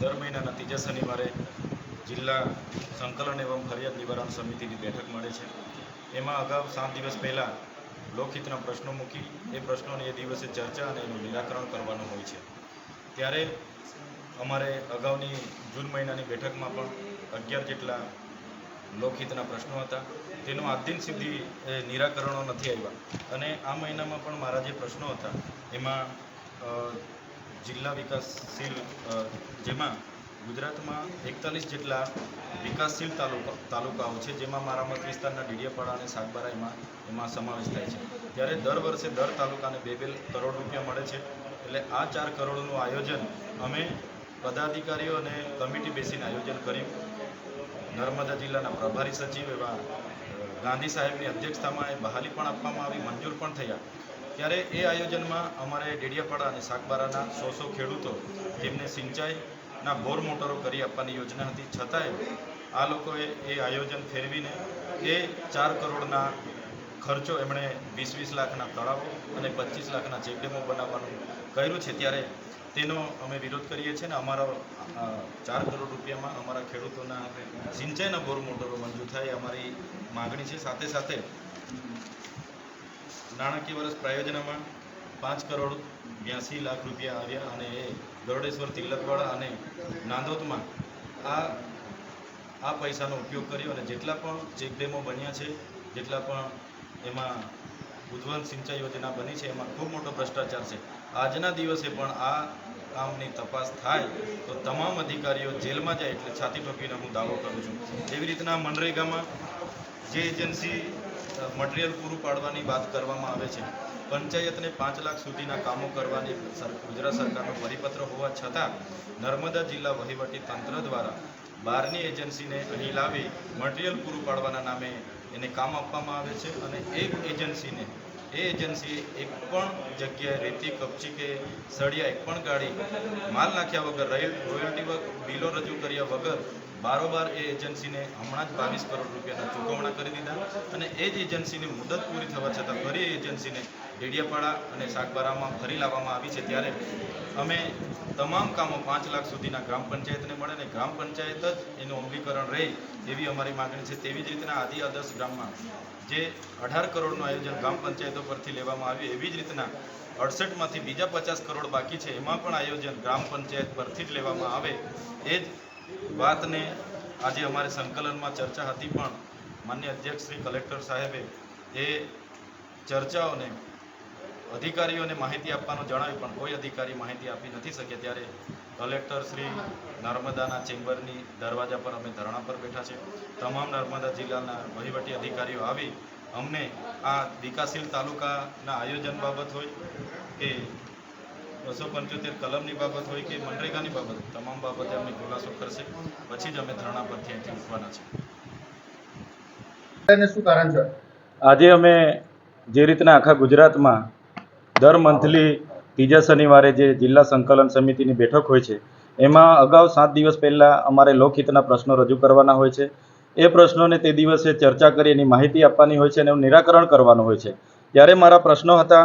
દર મહિનાના ત્રીજા શનિવારે જિલ્લા સંકલન એવં ફરિયાદ નિવારણ સમિતિની બેઠક મળે છે. એમાં અગાઉ સાત દિવસ પહેલાં લોકહિતના પ્રશ્નો મૂકી, એ પ્રશ્નોની એ દિવસે ચર્ચા અને એનું નિરાકરણ કરવાનું હોય છે. ત્યારે અમારે અગાઉની જૂન મહિનાની બેઠકમાં પણ અગિયાર જેટલા લોકહિતના પ્રશ્નો હતા. તેનું આજ દિન સુધી નિરાકરણો નથી આવ્યા. અને આ મહિનામાં પણ મારા જે પ્રશ્નો હતા, એમાં જિલ્લા વિકાસશીલ જેમાં ગુજરાતમાં એકતાલીસ જેટલા વિકાસશીલ તાલુકા, તાલુકાઓ છે, જેમાં મારા મત વિસ્તારના ડીડિયાપાડા અને સાગબારા એમાં એમાં સમાવેશ થાય છે. ત્યારે દર વર્ષે દર તાલુકાને બે બે કરોડ રૂપિયા મળે છે. એટલે આ ચાર કરોડનું આયોજન અમે પદાધિકારીઓ અને કમિટી બેસીને આયોજન કર્યું. નર્મદા જિલ્લાના પ્રભારી સચિવ એવા ગાંધી સાહેબની અધ્યક્ષતામાં એ બહાલી પણ આપવામાં આવી, મંજૂર પણ થયા. ત્યારે એ આયોજનમાં અમારે ડેડિયાપાડા અને સાગબારાના સો સો ખેડૂતો જેમને સિંચાઈના બોર મોટરો કરી આપવાની યોજના હતી. છતાંય આ લોકોએ એ આયોજન ફેરવીને એ ચાર કરોડના ખર્ચો એમણે વીસ વીસ લાખના તળાવો અને પચીસ લાખના ચેકડેમો બનાવવાનું કર્યું છે. ત્યારે તેનો અમે વિરોધ કરીએ છીએ ને અમારા ચાર કરોડ રૂપિયામાં અમારા ખેડૂતોના સિંચાઈના બોર મોટરો મંજૂર થાય અમારી માગણી છે. સાથે સાથે નાણાકીય વર્ષ પ્રાયોજનમાં પાંચ કરોડ બ્યાસી લાખ રૂપિયા આવ્યા અને એ ગરુડેશ્વર તિલકવાડા અને નાંદોદમાં આ આ પૈસાનો ઉપયોગ કર્યો અને જેટલા પણ ચેકડેમો બન્યા છે, જેટલા પણ એમાં ઉજ્જવલ સિંચાઈ યોજના બની છે, એમાં ખૂબ મોટો ભ્રષ્ટાચાર છે. આજના દિવસે પણ આ કામની તપાસ થાય તો તમામ અધિકારીઓ જેલમાં જાય એટલે છાતી ઠોકીને હું દાવો કરું છું. એવી રીતના મનરેગામાં જે એજન્સી મટીરિયલ પૂરું પાડવાની વાત કરવામાં આવે છે. પંચાયતને પાંચ લાખ સુધીના કામો કરવાની ગુજરાત સરકારનો પરિપત્ર હોવા છતાં નર્મદા જિલ્લા વહીવટી તંત્ર દ્વારા બહારની એજન્સીને અહીં લાવી મટીરિયલ પૂરું પાડવાના નામે એને કામ આપવામાં આવે છે અને એક એજન્સીને, એ એજન્સીએ એક પણ જગ્યાએ રેતી કપચી કે સળિયા એક પણ ગાડી માલ નાખ્યા વગર, રોયલ, રોયલ્ટી બિલો રજૂ કર્યા વગર બારોબાર એ એજન્સીને હમણાં જ બાવીસ કરોડ રૂપિયાના ચૂકવણા કરી દીધા અને એ જ એજન્સીની મુદત પૂરી થવા છતાં ફરી એજન્સીને ડેડિયાપાડા અને શાકબારામાં ફરી લાવવામાં આવી છે. ત્યારે અમે તમામ કામો પાંચ લાખ સુધીના ગ્રામ પંચાયતને મળે અને ગ્રામ પંચાયત જ એનું અમલીકરણ રહે એવી અમારી માગણી છે. તેવી જ રીતના આદિ આદર્શ ગ્રામમાં જે અઢાર કરોડનું આયોજન ગ્રામ પંચાયતો પરથી લેવામાં આવ્યું એવી જ રીતના અડસઠમાંથી બીજા પચાસ કરોડ બાકી છે. એમાં પણ આયોજન ગ્રામ પંચાયત પરથી જ લેવામાં આવે. એ જ વાતને આજે અમારે સંકલનમાં ચર્ચા હતી પણ માન્ય અધ્યક્ષ શ્રી કલેક્ટર સાહેબે એ ચર્ચાઓને અધિકારીઓને માહિતી આપવાનું જણાવ્યું, પણ કોઈ અધિકારી માહિતી આપી નથી શકે ત્યારે કલેક્ટર શ્રી નર્મદાના ચેમ્બરની દરવાજા પર અમે ધરણા પર બેઠા છે તમામ નર્મદા જિલ્લાના વહીવટી અધિકારીઓ આવી અમને આ વિકાસશીલ તાલુકાના આયોજન બાબત હોય કે બસો પંચોતેર કલમની બાબત હોય કે મનરેગાની બાબત તમામ બાબતે અમે ખુલાસો કરશે. પછી જ અમે ધરણા પરથી અહીંથી ઉઠવાના છે શું કારણ છે? આજે અમે જે રીતના આખા ગુજરાતમાં દર મંથલી ત્રીજા શનિવારે જે જિલ્લા સંકલન સમિતિની બેઠક હોય છે એમાં અગાઉ સાત દિવસ પહેલાં અમારે લોકહિતના પ્રશ્નો રજૂ કરવાના હોય છે. એ પ્રશ્નોને તે દિવસે ચર્ચા કરી એની માહિતી આપવાની હોય છે અને એનું નિરાકરણ કરવાનું હોય છે. ત્યારે મારા પ્રશ્નો હતા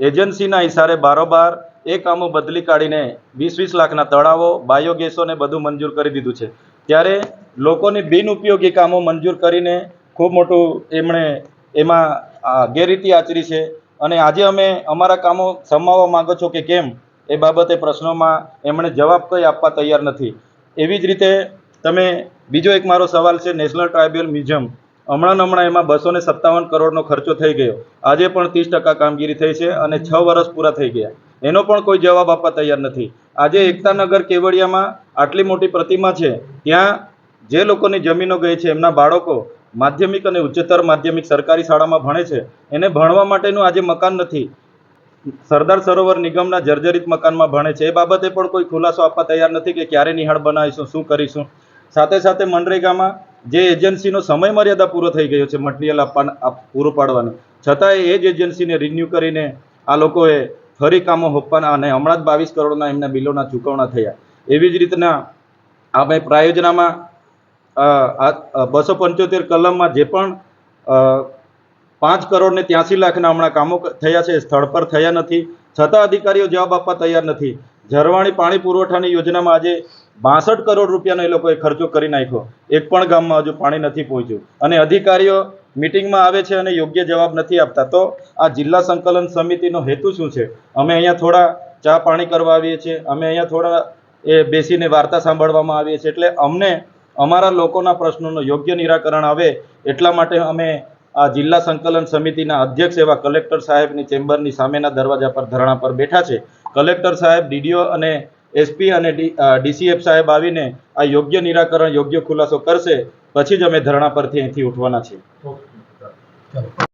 એજન્સીના ઇશારે બારોબાર એ કામો બદલી કાઢીને વીસ વીસ લાખના તળાવો, બાયોગેસોને બધું મંજૂર કરી દીધું છે. ત્યારે લોકોની બિનઉપયોગી કામો મંજૂર કરીને ખૂબ મોટું એમણે એમાં ગેરરીતિ આચરી છે. અને આજે અમે અમારા કામો સમાવવા માંગો છો કે કેમ એ બાબતે પ્રશ્નોમાં એમણે જવાબ કંઈ આપવા તૈયાર નથી. એવી જ રીતે તમે બીજો એક મારો સવાલ છે, નેશનલ ટ્રાઇબલ મ્યુઝિયમ. હમણાં હમણાં એમાં બસો ને સત્તાવન કરોડનો ખર્ચો થઈ ગયો. આજે પણ ત્રીસ ટકા કામગીરી થઈ છે અને છ વર્ષ પૂરા થઈ ગયા. એનો પણ કોઈ જવાબ આપવા તૈયાર નથી. આજે એકતાનગર કેવડિયામાં આટલી મોટી પ્રતિમા છે. ત્યાં જે લોકોની જમીનો ગઈ છે, એમના બાળકો માધ્યમિક અને ઉચ્ચતર માધ્યમિક સરકારી શાળામાં ભણે છે. એને ભણવા માટેનું આજે મકાન નથી. સરદાર સરોવર નિગમના જર્જરિત મકાનમાં ભણે છે. એ બાબતે પણ કોઈ ખુલાસો આપવા તૈયાર નથી કે ક્યારે નિહાળ બનાવીશું, શું કરીશું. સાથે સાથે મનરેગામાં જે એજન્સીનો સમય મર્યાદા પૂરો થઈ ગયો છે મટીરિયલ આપવાના, આપ- પૂરું પાડવાનો. છતાંય એ જ એજન્સીને રિન્યૂ કરીને આ લોકોએ ફરી કામો હોપવાના અને હમણાં જ બાવીસ કરોડના એમના બિલોના ચૂકવણા થયા. એવી જ રીતના આપણે પ્રાયોજનામાં બસો પંચોતેર કલમમાં જે પણ પાંચ કરોડ ને ત્યાંસી લાખના હમણાં કામો થયા છે, સ્થળ પર થયા નથી. છતાં અધિકારીઓ જવાબ આપવા તૈયાર નથી. ઝરવાણી પાણી પુરવઠાની યોજનામાં આજે બાસઠ કરોડ રૂપિયાનો એ લોકોએ ખર્ચો કરી નાખ્યો. એક પણ ગામમાં હજુ પાણી નથી પહોંચ્યું. અને અધિકારીઓ મિટિંગમાં આવે છે અને યોગ્ય જવાબ નથી આપતા. તો આ જિલ્લા સંકલન સમિતિનો હેતુ શું છે? અમે અહીંયા થોડા ચા પાણી કરવા આવીએ છીએ. અમે અહીંયા થોડા એ બેસીને વાર્તા સાંભળવામાં આવીએ છીએ. એટલે અમને અમારા લોકોના પ્રશ્નોનું યોગ્ય નિરાકરણ આવે એટલા માટે અમે આ જિલ્લા સંકલન સમિતિના અધ્યક્ષ એવા કલેક્ટર સાહેબની ચેમ્બરની સામેના દરવાજા પર, ધરણા પર બેઠા છે. કલેક્ટર સાહેબ, ડીડીઓ અને એસપી અને ડીસીએફ સાહેબ આવીને આ યોગ્ય નિરાકરણ, યોગ્ય ખુલાસો કરશે. પછી જ અમે ધરણા પરથી અહીંથી ઉઠવાના છીએ.